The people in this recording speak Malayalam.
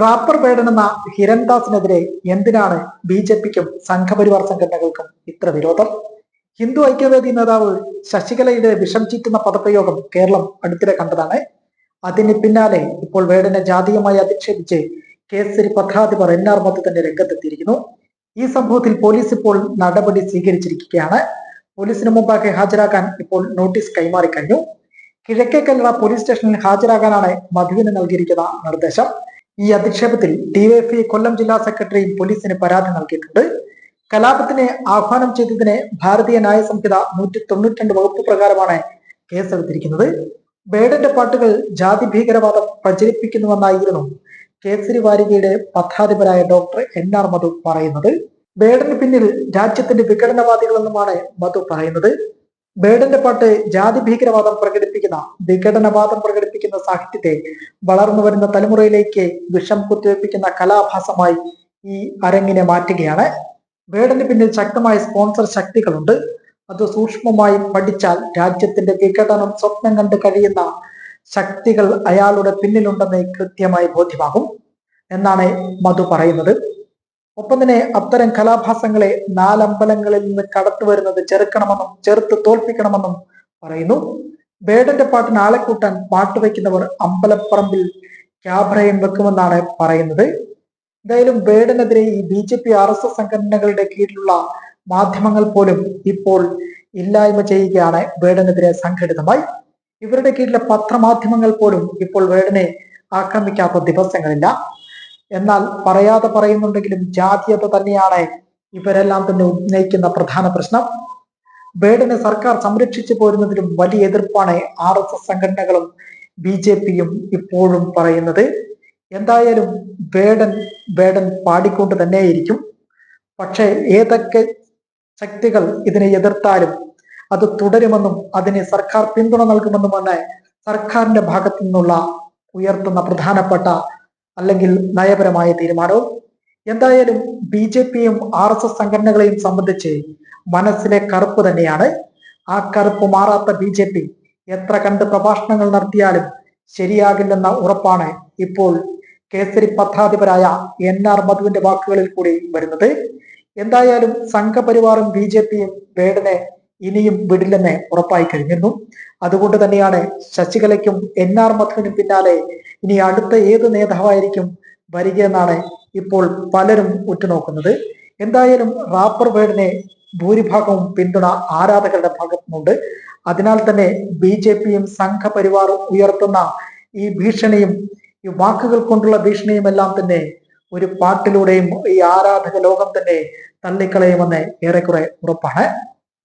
റാപ്പർ എന്ന ഹിരൺദാസിനെതിരെ എന്തിനാണ് ബി ജെ പിക്കും സംഘപരിവാർ സംഘടനകൾക്കും ഇത്ര വിരോധം? ഹിന്ദു ഐക്യവേദി നേതാവ് ശശികലയുടെ വിഷം ചീറ്റുന്ന പദപ്രയോഗം കേരളം അടുത്തിടെ കണ്ടതാണ്. അതിന് പിന്നാലെ ഇപ്പോൾ വേടനെ ജാതീയമായി അധിക്ഷേപിച്ച് കേസരി പത്രാധിപർ എൻ ആർ മത്ത് തന്നെ രംഗത്തെത്തിയിരിക്കുന്നു. ഈ സംഭവത്തിൽ പോലീസ് ഇപ്പോൾ നടപടി സ്വീകരിച്ചിരിക്കുകയാണ്. പോലീസിന് മുമ്പാകെ ഹാജരാക്കാൻ ഇപ്പോൾ നോട്ടീസ് കൈമാറിക്കഴിഞ്ഞു കഴിഞ്ഞു. പോലീസ് സ്റ്റേഷനിൽ ഹാജരാകാനാണ് മധുവിന് നൽകിയിരിക്കുന്ന നിർദ്ദേശം. ഈ അധിക്ഷേപത്തിൽ ഡിവൈഎഫ്ഐ കൊല്ലം ജില്ലാ സെക്രട്ടറിയും പോലീസിന് പരാതി നൽകിയിട്ടുണ്ട്. കലാപത്തിന് ആഹ്വാനം ചെയ്തതിന് ഭാരതീയ ന്യായ സംഹിത നൂറ്റി തൊണ്ണൂറ്റി വകുപ്പ് പ്രകാരമാണ് കേസെടുത്തിരിക്കുന്നത്. ബേഡന്റെ പാട്ടുകൾ ജാതി ഭീകരവാദം പ്രചരിപ്പിക്കുന്നുവെന്നായിരുന്നു കേസരി വാരികയുടെ പത്രാധിപരായ ഡോക്ടർ എൻ ആർ മധു പറയുന്നത്. ബേഡന് പിന്നിൽ രാജ്യത്തിന്റെ വിഘടനവാദികളെന്നുമാണ് മധു പറയുന്നത്. ബേഡന്റെ പാട്ട് ജാതി ഭീകരവാദം പ്രകടിപ്പിക്കുന്ന വിഘടനവാദം പ്രകടിപ്പിക്കുന്ന സാഹിത്യത്തെ വളർന്നു വരുന്ന തലമുറയിലേക്ക് വിഷം കുത്തിവെപ്പിക്കുന്ന കലാഭാസമായി ഈ അരങ്ങിനെ മാറ്റുകയാണ്. ബേഡന് പിന്നിൽ ശക്തമായ സ്പോൺസർ ശക്തികളുണ്ട്. അത് സൂക്ഷ്മമായി പഠിച്ചാൽ രാജ്യത്തിന്റെ വിഘടനം സ്വപ്നം കണ്ട് കഴിയുന്ന ശക്തികൾ അയാളുടെ പിന്നിലുണ്ടെന്ന് കൃത്യമായി ബോധ്യമാകും. എന്നാണ് മധു പറയുന്നത്. ഒപ്പം തന്നെ അത്തരം കലാഭാസങ്ങളെ നാലമ്പലങ്ങളിൽ നിന്ന് കടത്തുവരുന്നത് ചെറുക്കണമെന്നും ചെറുത്ത് തോൽപ്പിക്കണമെന്നും പറയുന്നു. ബേഡന്റെ പാട്ടിന് ആളെ കൂട്ടാൻ പാട്ട് വയ്ക്കുന്നവർ അമ്പലപ്പറമ്പിൽ ക്യാബ്രയം വെക്കുമെന്നാണ് പറയുന്നത്. എന്തായാലും ബേഡനെതിരെ ഈ B J P R S S സംഘടനകളുടെ കീഴിലുള്ള മാധ്യമങ്ങൾ പോലും ഇപ്പോൾ ഇല്ലായ്മ ചെയ്യുകയാണ് ബേഡനെതിരെ സംഘടിതമായി. ഇവരുടെ കീഴിലെ പത്രമാധ്യമങ്ങൾ പോലും ഇപ്പോൾ വേടനെ ആക്രമിക്കാത്ത ദിവസങ്ങളില്ല. എന്നാൽ പറയാതെ പറയുന്നുണ്ടെങ്കിലും ജാതീയത തന്നെയാണ് ഇവരെല്ലാം തന്നെ ഉന്നയിക്കുന്ന പ്രധാന പ്രശ്നം. ബേഡിനെ സർക്കാർ സംരക്ഷിച്ചു പോരുന്നതിലും വലിയ എതിർപ്പാണ് ആർ എസ് എസ് സംഘടനകളും ബി ജെ പിയും ഇപ്പോഴും പറയുന്നത്. എന്തായാലും ബേഡൻ ബേഡൻ പാടിക്കൊണ്ട് തന്നെയായിരിക്കും. പക്ഷേ ഏതൊക്കെ ശക്തികൾ ഇതിനെ എതിർത്താലും അത് തുടരുമെന്നും അതിന് സർക്കാർ പിന്തുണ നൽകുമെന്നുമാണ് സർക്കാരിന്റെ ഭാഗത്തു നിന്നുള്ള ഉയർത്തുന്ന പ്രധാനപ്പെട്ട അല്ലെങ്കിൽ നയപരമായ തീരുമാനവും എന്തായാലും ബി ജെ പിയും ആർ എസ് എസ് സംഘടനകളെയും സംബന്ധിച്ച് മനസ്സിലെ കറുപ്പ് തന്നെയാണ്. ആ കറുപ്പ് മാറാത്ത ബി ജെ പി എത്ര കണ്ട് പ്രഭാഷണങ്ങൾ നടത്തിയാലും ശരിയാകില്ലെന്ന ഉറപ്പാണ് ഇപ്പോൾ കേസരി പത്രാധിപരായ എൻ ആർ മധുവിന്റെ വാക്കുകളിൽ കൂടി വരുന്നത്. എന്തായാലും സംഘപരിവാറും ബി ജെ പിയും വേടനെ ഇനിയും വിടില്ലെന്ന് ഉറപ്പായി കഴിഞ്ഞിരുന്നു. അതുകൊണ്ട് തന്നെയാണ് ശശികലയ്ക്കും എൻ ആർ മധുവിനും പിന്നാലെ ഇനി അടുത്ത ഏത് നേതാവായിരിക്കും വരികയെന്നാണ് ഇപ്പോൾ പലരും ഉറ്റുനോക്കുന്നത്. എന്തായാലും റാപ്പർ വേർഡിനെ ഭൂരിഭാഗവും പിന്തുണ ആരാധകരുടെ ഭാഗത്തുനിന്നുണ്ട്. അതിനാൽ തന്നെ ബി ജെ പിയും സംഘപരിവാറും ഉയർത്തുന്ന ഈ ഭീഷണിയും ഈ വാക്കുകൾ കൊണ്ടുള്ള ഭീഷണിയും എല്ലാം തന്നെ ഒരു പാട്ടിലൂടെയും ഈ ആരാധക ലോകം തന്നെ തള്ളിക്കളയുമെന്ന് ഏറെക്കുറെ ഉറപ്പാണ്.